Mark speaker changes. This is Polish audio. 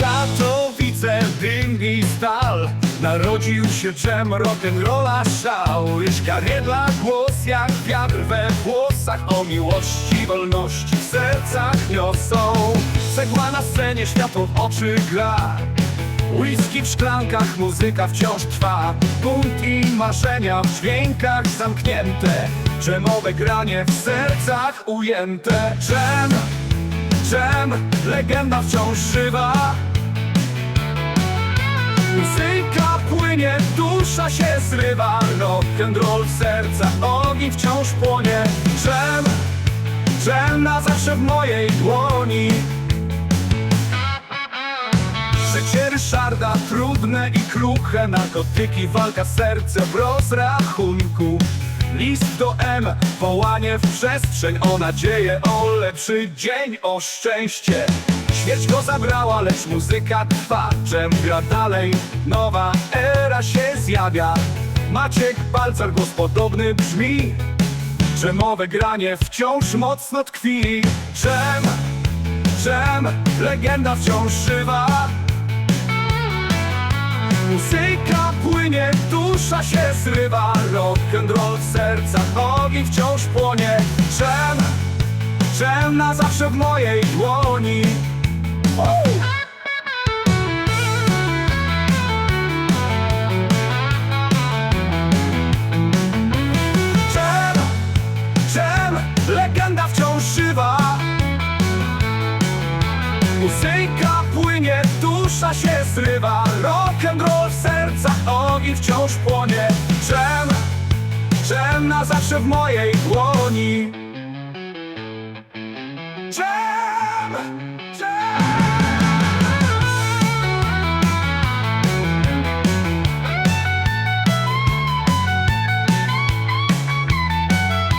Speaker 1: Katowice, dym i stal. Narodził się dżem, rock'n'rolla szał. Ryśka dla głos jak wiatr we włosach. O miłości, wolności w sercach niosą. Cegła na scenie, światło w oczy gra. Whisky w szklankach, muzyka wciąż trwa. Bunt i marzenia w dźwiękach zamknięte. Dżemowe granie w sercach ujęte. Dżem dżem, legenda wciąż żywa. Muzyka płynie, dusza się zrywa. Rock'n'roll w sercach, ogień wciąż płonie. Dżem, dżem na zawsze w mojej dłoni. Życie Ryszarda trudne i kruche. Narkotyki, walka, serce w rozrachunku List do M, wołanie w przestrzeń O nadzieję, o lepszy dzień, o szczęście. Śmierć go zabrała, lecz muzyka trwa. Dżem gra dalej, nowa era się zjawia. Maciek Balcar, głos podobny brzmi Dżemowe granie wciąż mocno tkwi. Dżem, dżem, legenda wciąż żywa dusza się zrywa Rock'n'roll w sercach, ogień wciąż płonie Dżem, dżem na zawsze w mojej dłoni! Dżem, dżem, legenda wciąż żywa Muzyka dusza się zrywa Rock'n'roll w sercach, ogień wciąż płonie. Dżem, dżem na zawsze w mojej dłoni. Dżem,